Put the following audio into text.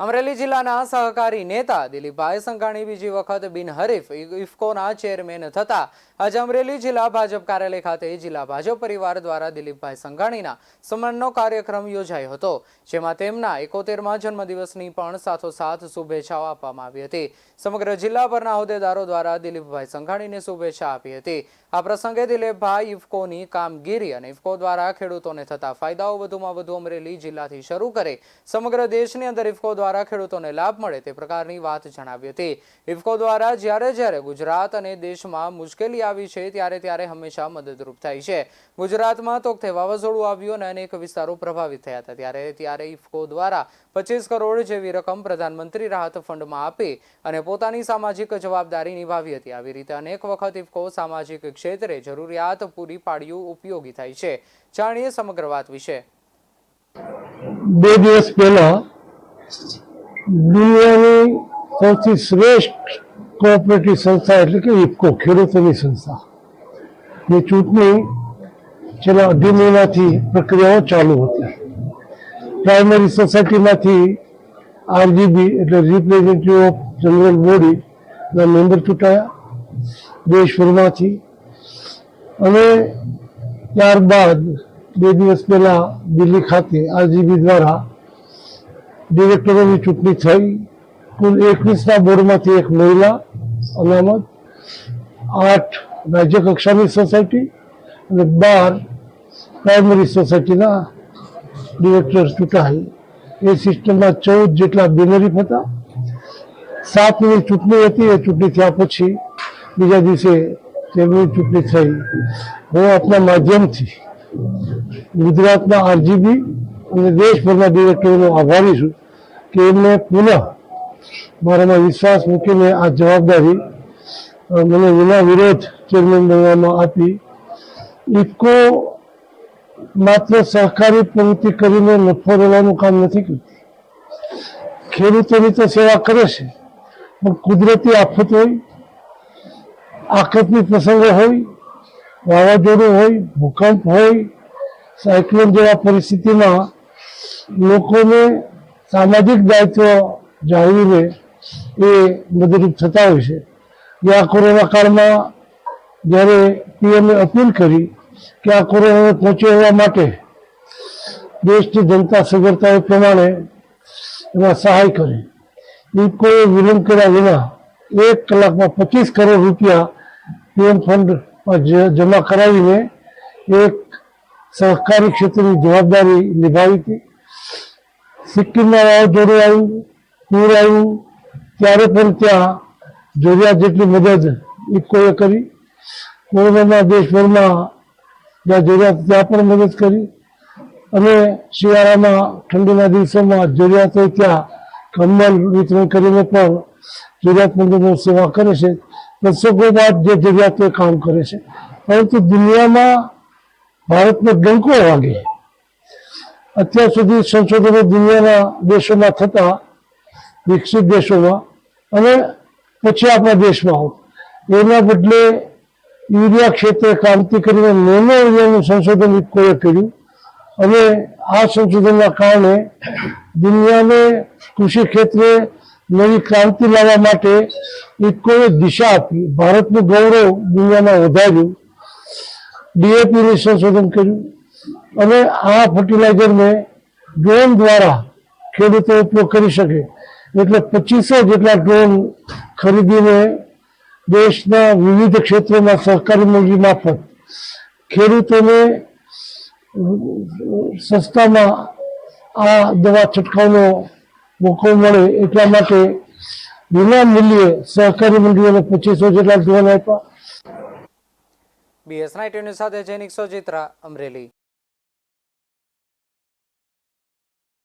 અમરેલી જિલ્લાના સહકારી નેતા દિલીપભાઈ સંઘાણી બીજી વખત બિનહરીફ ઇફકોના ચેરમેન થતા આજે અમરેલી જિલ્લા ભાજપ કાર્યાલય ખાતે જિલ્લા ભાજપ પરિવાર દ્વારા દિલીપભાઈ સંઘાણીના સન્માનનો કાર્યક્રમ યોજાયો હતો, જેમાં તેમના એકોતેરમા જન્મદિવસની પણ સાથોસાથ શુભેચ્છાઓ આપવામાં આવી હતી. સમગ્ર જિલ્લાભરના હોદ્દેદારો દ્વારા દિલીપભાઈ સંઘાણીને શુભેચ્છા આપી હતી. આ પ્રસંગે દિલીપભાઈ ઇફકોની કામગીરી અને ઇફકો દ્વારા ખેડૂતોને થતા ફાયદાઓ વધુમાં વધુ અમરેલી જિલ્લાથી શરૂ કરે સમગ્ર દેશની અંદર ઇફકો દ્વારા ખેડૂતોને લાભ મળે તે પ્રકારની વાત જણાવી હતી. ઇફકો દ્વારા જ્યારે જ્યારે ગુજરાત અને દેશમાં મુશ્કેલી આવી છે, ત્યારે ત્યારે હંમેશા મદદરૂપ થાય છે. ગુજરાતમાં તોકતે વાવાઝોડું આવ્યું અને અનેક વિસ્તારો પ્રભાવિત થયા હતા. ત્યારે ત્યારે ઇફકો દ્વારા પચીસ કરોડ જેવી રકમ પ્રધાનમંત્રી રાહત ફંડમાં આપી અને પોતાની સામાજિક જવાબદારી નિભાવી હતી. આવી રીતે અનેક વખત ઇફકો સામાજિક ક્ષેત્રે જરૂરિયાત પૂરી પાડ્યું ઉપયોગી થાય છે. જાણીએ સમગ્ર વાત વિશે. બે દિવસ પહેલા દુનિયાની સૌથી શ્રેષ્ઠ કોઓપરેટિવ સંસ્થા એટલે કે ઇફકો ખેડૂતોની સંસ્થા. એ ચૂંટણી છેલ્લા અઢી મહિનાથી પ્રક્રિયાઓ ચાલુ હતી. પ્રાઇમરી સોસાયટીમાંથી આરજીબી એટલે રિપ્રેઝેન્ટેટિવ ઓફ જનરલ બોડીના મેમ્બર ચૂંટાયા દેશભરમાંથી. અને ત્યારબાદ બે દિવસ પહેલાં દિલ્હી ખાતે આરજીબી દ્વારા ડિરેક્ટરોની ચૂંટણી થઈ. કુલ એકવીસના બોર્ડમાંથી એક મહિલા, અનામત. આઠ રાજ્ય કક્ષાની સોસાયટી અને બાર પ્રાઇમરી સોસાયટીના ડિરેક્ટર ચૂંટાઈ. એ સિસ્ટમમાં ચૌદ જેટલા બેનરી હતા. સાતની ચૂંટણી હતી, એ ચૂંટણી થયા પછી બીજા દિવસે તેમની ચૂંટણી થઈ. હું આપના માધ્યમથી ગુજરાતના આરજીબી અને દેશભરના ડિરેક્ટરોનો આભારી છું કે એમને પુનઃ મારામાં વિશ્વાસ મૂકીને આ જવાબદારી મને વિના વિરોધ ચેરમેન બનવામાં આપી. ઇફકો માત્ર સહકારી પ્રવૃત્તિ કરીને નફો લેવાનું કામ નથી કરતી. ખેડૂતોની તો સેવા કરે છે, પણ કુદરતી આફત હોય, આકસ્મિક પ્રસંગો હોય, વાવાઝોડું હોય, ભૂકંપ હોય, સાયક્લોન જેવા પરિસ્થિતિમાં લોકોને સામાજિક દાયિત્વ જાળવીને એ મદદરૂપ થતા હોય છે. જે આ કોરોના કાળમાં જ્યારે પીએમએ અપીલ કરી કે આ કોરોનાને પહોંચી વળવા માટે દેશની જનતા સગવડતાઓ પ્રમાણે એમાં સહાય કરી. એ કોઈ વિલંબ કર્યા વિના એક કલાકમાં પચીસ કરોડ રૂપિયા પીએમ ફંડમાં જમા કરાવીને એક સહકારી ક્ષેત્રની જવાબદારી નિભાવી હતી. સિક્કિમમાં જોડે આવ્યું પૂર આવ્યું ત્યારે પણ ત્યાં જોડિયા જેટલી મદદ ઇફકોએ કરી. કોરોનાના દેશભરમાં જ્યાં જોડિયા ત્યાં પણ મદદ કરી. અને શિયાળામાં ઠંડીના દિવસોમાં જરૂરિયાત હોય ત્યાં કમ્બલ વિતરણ કરીને પણ જરૂરિયાતમંદોની સેવા કરે છે. દર્શકો બાદ જે જરૂરિયાત કામ કરે છે. પરંતુ દુનિયામાં ભારતને ડંકો વાગે. અત્યાર સુધી સંશોધનો દુનિયાના દેશોમાં થતા, વિકસિત દેશોમાં, અને પછી આપણા દેશમાં હોત એના બદલે યુરિયા ક્ષેત્રે ક્રાંતિ કરીને નેનો યુરિયાનું સંશોધન ઇફકોએ કર્યું. અને આ સંશોધનના કારણે દુનિયાને કૃષિ ક્ષેત્રે નવી ક્રાંતિ લાવવા માટે ઇફકોએ દિશા આપી. ભારતનું ગૌરવ દુનિયામાં વધાર્યું. ડીએપીનું સંશોધન કર્યું. અને આ ફર્ટિલાઇઝરને ડ્રોન દ્વારા ખેડૂતો ઉપયોગ કરી શકે. એટલે પચીસો જેટલા ડ્રોન ખરીદીને દેશના વિવિધ ક્ષેત્રોમાં સહકારી મંડળી મારફત ખેડૂતોને સસ્તામાં આ દવા છંટકાવનો મોકો મળે એટલા માટે વિના મૂલ્યે સહકારી મંડળીઓને પચીસો જેટલા ડ્રોન આપ્યા. બીએસ નાઇટ સાથે જૈનિક સોજિત્રા અમરેલી.